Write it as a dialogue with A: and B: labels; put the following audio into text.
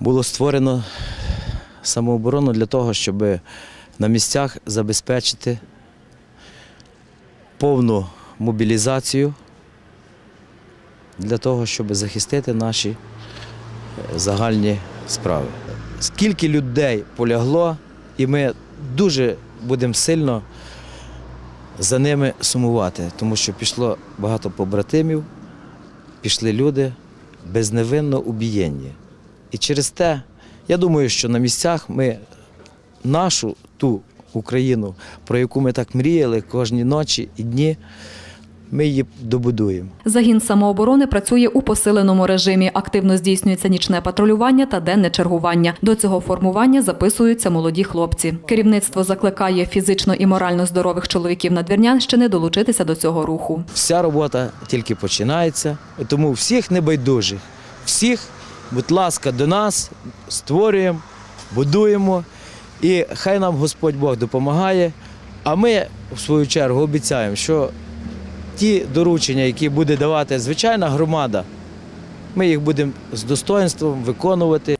A: Було створено самооборону для того, щоб на місцях забезпечити повну мобілізацію для того, щоб захистити наші е, загальні справи. Скільки людей полягло, і ми дуже будемо сильно за ними сумувати, тому що пішло багато побратимів, пішли люди безневинно убієнні. І через те, я думаю, що на місцях ми нашу ту Україну, про яку ми так мріяли кожні ночі і дні, ми її добудуємо.
B: Загін самооборони працює у посиленому режимі. Активно здійснюється нічне патрулювання та денне чергування. До цього формування записуються молоді хлопці. Керівництво закликає фізично і морально здорових чоловіків Надвірнянщини долучитися до цього руху.
A: Вся робота тільки починається, тому всіх небайдужих, всіх, будь ласка, до нас створюємо, будуємо, і хай нам Господь Бог допомагає. А ми, в свою чергу, обіцяємо, що ті доручення, які буде давати звичайна громада, ми їх будемо з достоинством виконувати.